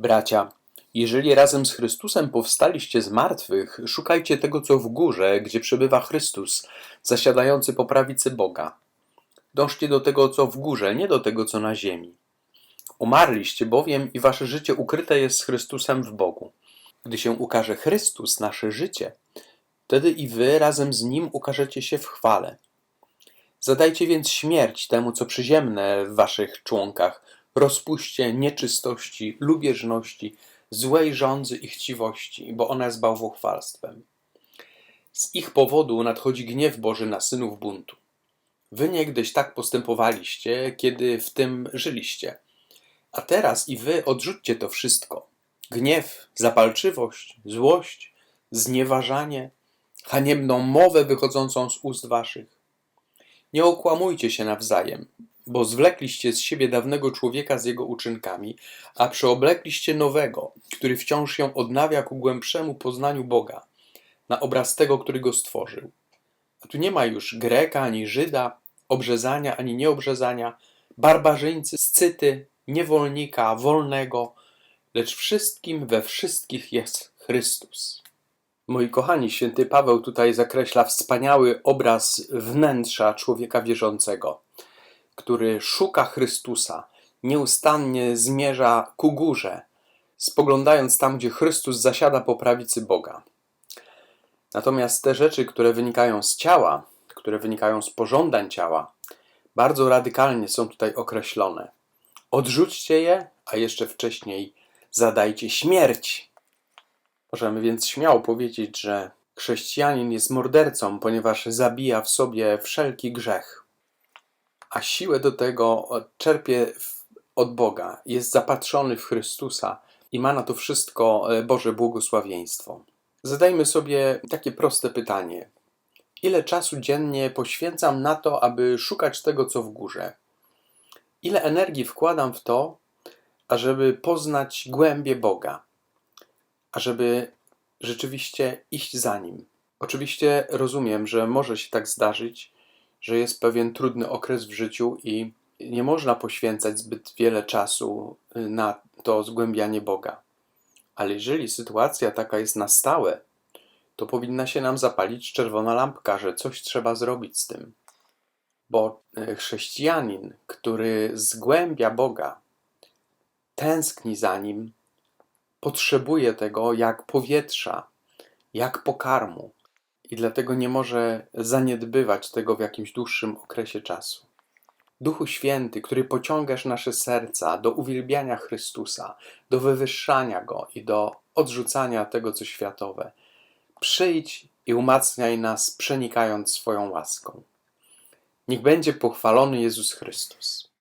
Bracia, jeżeli razem z Chrystusem powstaliście z martwych, szukajcie tego, co w górze, gdzie przebywa Chrystus, zasiadający po prawicy Boga. Dążcie do tego, co w górze, nie do tego, co na ziemi. Umarliście bowiem i wasze życie ukryte jest z Chrystusem w Bogu. Gdy się ukaże Chrystus, nasze życie, wtedy i wy razem z Nim ukażecie się w chwale. Zadajcie więc śmierć temu, co przyziemne w waszych członkach, rozpuście nieczystości, lubieżności, złej żądzy i chciwości, bo ona jest bałwochwalstwem. Z ich powodu nadchodzi gniew Boży na synów buntu. Wy niegdyś tak postępowaliście, kiedy w tym żyliście. A teraz i wy odrzućcie to wszystko. Gniew, zapalczywość, złość, znieważanie, haniebną mowę wychodzącą z ust waszych. Nie okłamujcie się nawzajem, bo zwlekliście z siebie dawnego człowieka z jego uczynkami, a przeoblekliście nowego, który wciąż się odnawia ku głębszemu poznaniu Boga, na obraz tego, który go stworzył. A tu nie ma już Greka ani Żyda, obrzezania ani nieobrzezania, barbarzyńcy, scyty, niewolnika, wolnego, lecz wszystkim we wszystkich jest Chrystus. Moi kochani, święty Paweł tutaj zakreśla wspaniały obraz wnętrza człowieka wierzącego, który szuka Chrystusa, nieustannie zmierza ku górze, spoglądając tam, gdzie Chrystus zasiada po prawicy Boga. Natomiast te rzeczy, które wynikają z ciała, które wynikają z pożądań ciała, bardzo radykalnie są tutaj określone. Odrzućcie je, a jeszcze wcześniej zadajcie śmierć. Możemy więc śmiało powiedzieć, że chrześcijanin jest mordercą, ponieważ zabija w sobie wszelki grzech, a siłę do tego czerpie w- od Boga, jest zapatrzony w Chrystusa i ma na to wszystko e, Boże błogosławieństwo. Zadajmy sobie takie proste pytanie: ile czasu dziennie poświęcam na to, aby szukać tego, co w górze? Ile energii wkładam w to, ażeby poznać głębie Boga? ażeby rzeczywiście iść za nim. Oczywiście rozumiem, że może się tak zdarzyć, że jest pewien trudny okres w życiu i nie można poświęcać zbyt wiele czasu y, na to zgłębianie Boga. Ale jeżeli sytuacja taka jest na stałe, to powinna się nam zapalić czerwona lampka, że coś trzeba zrobić z tym. Bo y, chrześcijanin, który zgłębia Boga, tęskni za nim, potrzebuje tego jak powietrza, jak pokarmu i dlatego nie może zaniedbywać tego w jakimś dłuższym okresie czasu. Duchu Święty, który pociągasz nasze serca do uwielbiania Chrystusa, do wywyższania Go i do odrzucania tego, co światowe, przyjdź i umacniaj nas, przenikając swoją łaską. Niech będzie pochwalony Jezus Chrystus.